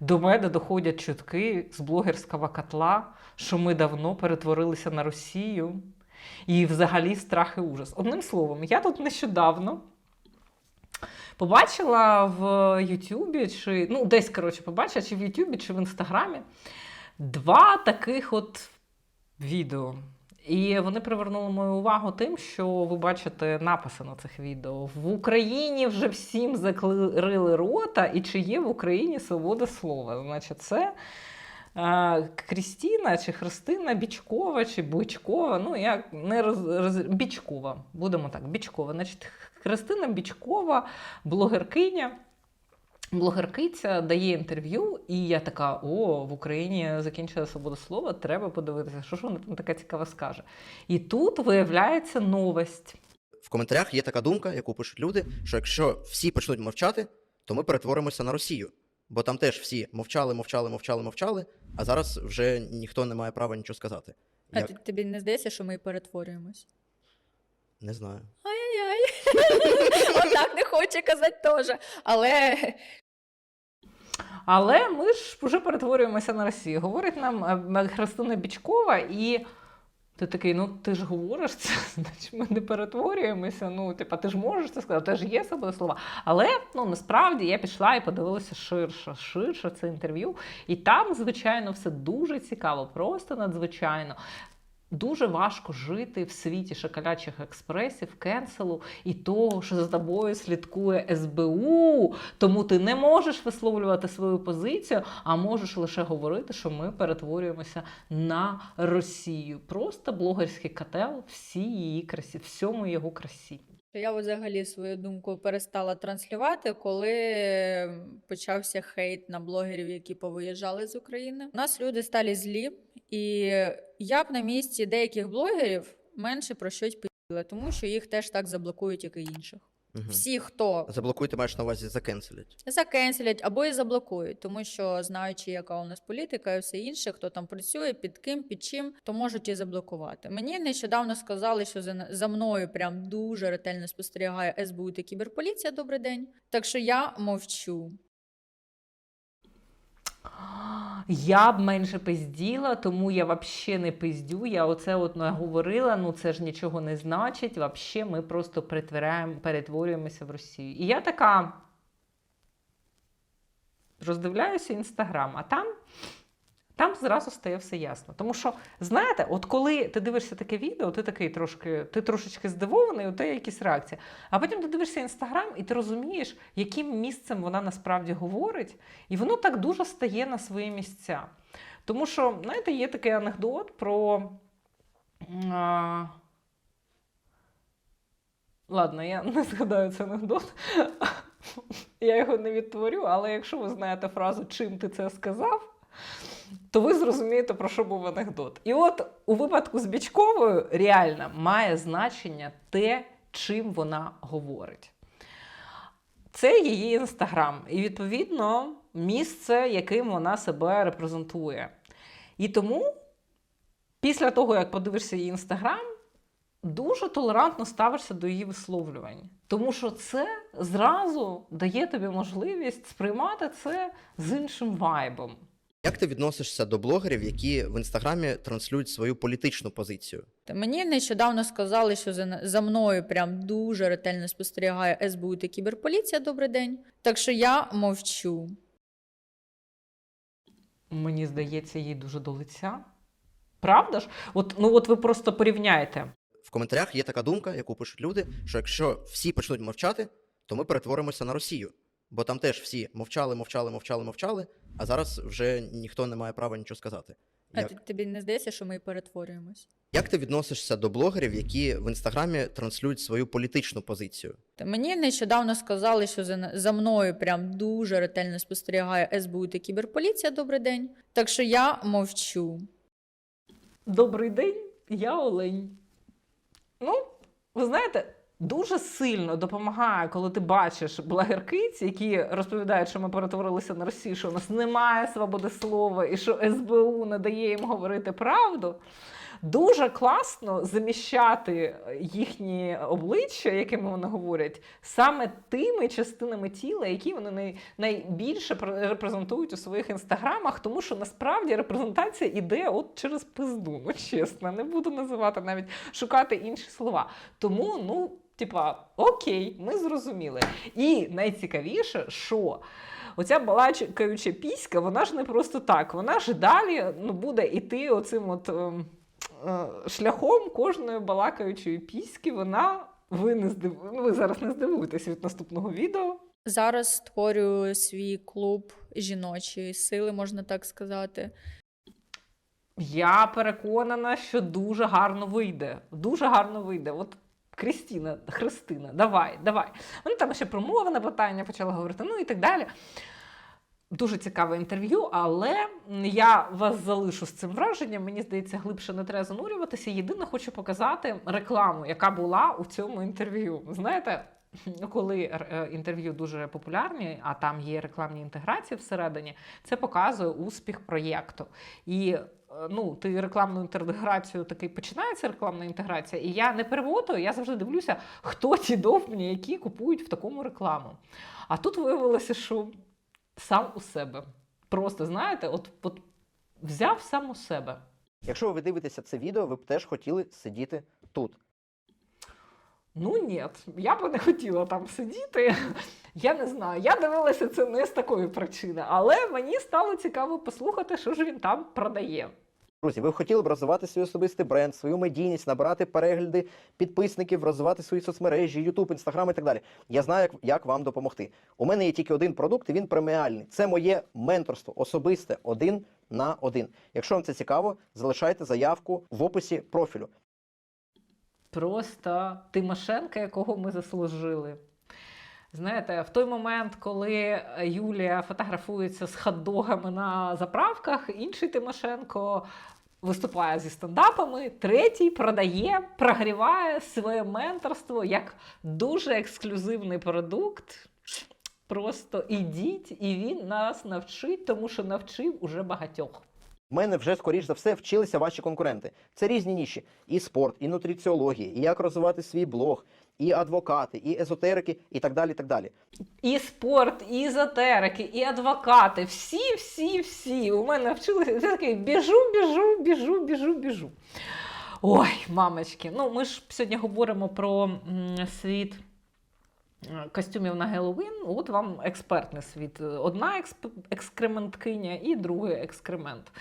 До мене доходять чутки з блогерського котла, що ми давно перетворилися на Росію. І взагалі страх і ужас. Одним словом, я тут нещодавно побачила в Ютубі, чи ну десь коротше побачила, чи в Ютубі, чи в Інстаграмі два таких от відео. І вони привернули мою увагу тим, що ви бачите написи на цих відео. В Україні вже всім закрили рота, і чи є в Україні свобода слова. Значить, це е, Крістіна чи Христина Бічкова чи Бойчкова. Ну, я не роз, роз... Бічкова, будемо так, Бічкова. Значить, Христина Бічкова, блогеркиня. Блогеркиця дає інтерв'ю, і я така: о, в Україні закінчила свобода слова, треба подивитися, що ж вона там така цікава скаже. І тут виявляється новость. В коментарях є така думка, яку пишуть люди, що якщо всі почнуть мовчати, то ми перетворимося на Росію. Бо там теж всі мовчали, мовчали, мовчали, мовчали, а зараз вже ніхто не має права нічого сказати. А Як? тобі не здається, що ми перетворюємось? Не знаю. Ай-яй. Отак не хоче казати теж. Але Але ми ж вже перетворюємося на Росію. Говорить нам е, Христина Бічкова, і ти такий, ну ти ж говориш це, значить ми не перетворюємося. Ну, типа, ти ж можеш це сказати, теж є свобода слова. Але ну насправді я пішла і подивилася ширше, ширше це інтерв'ю. І там, звичайно, все дуже цікаво, просто надзвичайно. Дуже важко жити в світі шоколячих експресів, кенселу і того, що за тобою слідкує СБУ. Тому ти не можеш висловлювати свою позицію, а можеш лише говорити, що ми перетворюємося на Росію. Просто блогерський котел, всі її красі, всьому його красі. Я взагалі свою думку перестала транслювати, коли почався хейт на блогерів, які повиїжджали з України. У нас люди стали злі, і я б на місці деяких блогерів менше про щось пила, тому що їх теж так заблокують, як і інших. Угу. Всі, хто Заблокуйте, маєш на увазі закенселять. закенселять або і заблокують, тому що знаючи, яка у нас політика і все інше, хто там працює, під ким, під чим, то можуть і заблокувати. Мені нещодавно сказали, що за, за мною прям дуже ретельно спостерігає СБУ та кіберполіція. Добрий день. Так що я мовчу. Я б менше пизділа, тому я взагалі не пиздю. Я оце от наговорила, ну це ж нічого не значить. Вообще ми просто перетворюємося в Росію. І я така роздивляюся інстаграм, а там, там зразу стає все ясно. Тому що, знаєте, от коли ти дивишся таке відео, ти такий трошки, ти трошечки здивований, у тебе якісь реакції. А потім ти дивишся інстаграм, і ти розумієш, яким місцем вона насправді говорить, і воно так дуже стає на свої місця. Тому що, знаєте, є такий анекдот про. А... Ладно, я не згадаю цей анекдот. Я його не відтворю, але якщо ви знаєте фразу чим ти це сказав, то ви зрозумієте, про що був анекдот. І от у випадку з Бічковою реально має значення те, чим вона говорить. Це її інстаграм, і відповідно місце, яким вона себе репрезентує. І тому, після того, як подивишся її інстаграм, дуже толерантно ставишся до її висловлювань. Тому що це зразу дає тобі можливість сприймати це з іншим вайбом. Як ти відносишся до блогерів, які в інстаграмі транслюють свою політичну позицію? Та мені нещодавно сказали, що за, за мною прям дуже ретельно спостерігає СБУ та кіберполіція. Добрий день. Так що я мовчу. Мені здається, їй дуже до лиця. Правда ж? От, ну от ви просто порівняєте. В коментарях є така думка, яку пишуть люди, що якщо всі почнуть мовчати, то ми перетворимося на Росію. Бо там теж всі мовчали, мовчали, мовчали, мовчали, а зараз вже ніхто не має права нічого сказати. А Як? тобі не здається, що ми перетворюємось? Як ти відносишся до блогерів, які в інстаграмі транслюють свою політичну позицію? Та мені нещодавно сказали, що за, за мною прям дуже ретельно спостерігає СБУ та кіберполіція. Добрий день. Так що я мовчу. Добрий день, я Олень. Ну, ви знаєте, дуже сильно допомагає, коли ти бачиш блогеркиць, які розповідають, що ми перетворилися на Росію, що у нас немає свободи слова і що СБУ не дає їм говорити правду. дуже класно заміщати їхні обличчя, якими вони говорять, саме тими частинами тіла, які вони найбільше пр- репрезентують у своїх інстаграмах, тому що насправді репрезентація іде от через пизду. Ну чесно, не буду називати навіть шукати інші слова. Тому, ну, типа, окей, ми зрозуміли. І найцікавіше, що оця балачкаюча піська, вона ж не просто так. Вона ж далі ну, буде іти оцим от. ем, е, Шляхом кожної балакаючої піськи вона ви не здив... ну, ви зараз не здивуєтеся від наступного відео. Зараз створюю свій клуб жіночої сили, можна так сказати. Я переконана, що дуже гарно вийде. Дуже гарно вийде. От Крістіна, Христина, давай, давай. Вони там ще про мовне питання почали говорити, ну і так далі. Дуже цікаве інтерв'ю, але я вас залишу з цим враженням. Мені здається, глибше не треба занурюватися. Єдине, хочу показати рекламу, яка була у цьому інтерв'ю. Знаєте, коли е, інтерв'ю дуже популярні, а там є рекламні інтеграції всередині, це показує успіх проєкту. І ну, ти рекламну інтеграцію такий починається рекламна інтеграція, і я не перемотую, я завжди дивлюся, хто ті довбні, які купують в такому рекламу. А тут виявилося, що сам у себе. Просто знаєте, от, от взяв сам у себе. Якщо ви дивитеся це відео, ви б теж хотіли сидіти тут. Ну ні, я би не хотіла там сидіти. Я не знаю. Я дивилася це не з такої причини, але мені стало цікаво послухати, що ж він там продає. Друзі, ви хотіли б розвивати свій особистий бренд, свою медійність, набирати перегляди підписників, розвивати свої соцмережі, YouTube, Instagram і так далі. Я знаю, як, як вам допомогти. У мене є тільки один продукт, і він преміальний. Це моє менторство, особисте, один на один. Якщо вам це цікаво, залишайте заявку в описі профілю. Просто Тимошенка, якого ми заслужили. Знаєте, в той момент, коли Юлія фотографується з хот-догами на заправках, інший Тимошенко виступає зі стендапами, третій продає, прогріває своє менторство як дуже ексклюзивний продукт. Просто ідіть, і він нас навчить, тому що навчив уже багатьох. В мене вже скоріш за все вчилися ваші конкуренти. Це різні ніші: і спорт, і нутриціологія, і як розвивати свій блог, і адвокати, і езотерики, і так далі. І так далі. І спорт, і езотерики, і адвокати. Всі, всі, всі. У мене вчилися. Я такий біжу, біжу, біжу, біжу, біжу. Ой, мамочки. Ну, ми ж сьогодні говоримо про світ е, костюмів на Геловін. От вам експертний світ. Одна екскременткиня і другий екскремент.